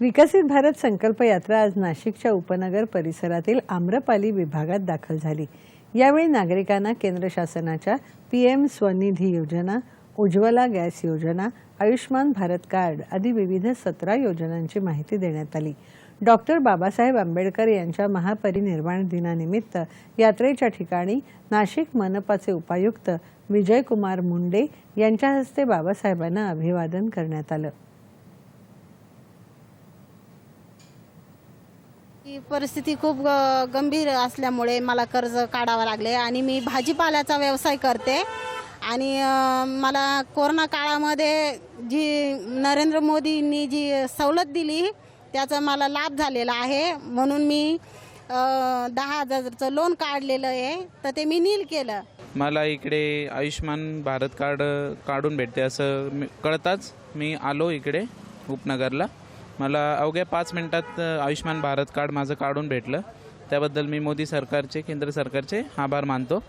विकसित भारत संकल्प यात्रा आज नाशिकच्या उपनगर परिसरातील आम्रपाली विभागात दाखल झाली. यावेळी नागरिकांना केंद्र शासनाच्या पी एम स्वनिधी योजना उज्ज्वला गॅस योजना आयुष्मान भारत कार्ड आदी विविध सतरा योजनांची माहिती देण्यात आली. डॉक्टर बाबासाहेब आंबेडकर यांच्या महापरिनिर्वाण दिनानिमित्त यात्रेच्या ठिकाणी नाशिक मनपाचे उपायुक्त विजयकुमार मुंडे यांच्या हस्ते बाबासाहेबांना अभिवादन करण्यात आलं. ही परिस्थिती खूप ग- गंभीर असल्यामुळे मला कर्ज काढावं लागले आणि मी भाजीपाल्याचा व्यवसाय करते. आणि अ, मला कोरोना काळामध्ये जी नरेंद्र मोदींनी जी सवलत दिली त्याचा मला लाभ झालेला आहे. म्हणून मी अ, दहा हजारचं लोन काढलेलं आहे. तर ते मी नील केलं. मला इकडे आयुष्मान भारत कार्ड काढून भेटते असं मी- कळताच मी आलो इकडे उपनगरला. मला अवघ्या पाच मिनिटात आयुष्यमान आयुष्मान भारत कार्ड माझं काढून भेटलं. त्याबद्दल मी मोदी सरकारचे केंद्र सरकारचे आभार मानतो.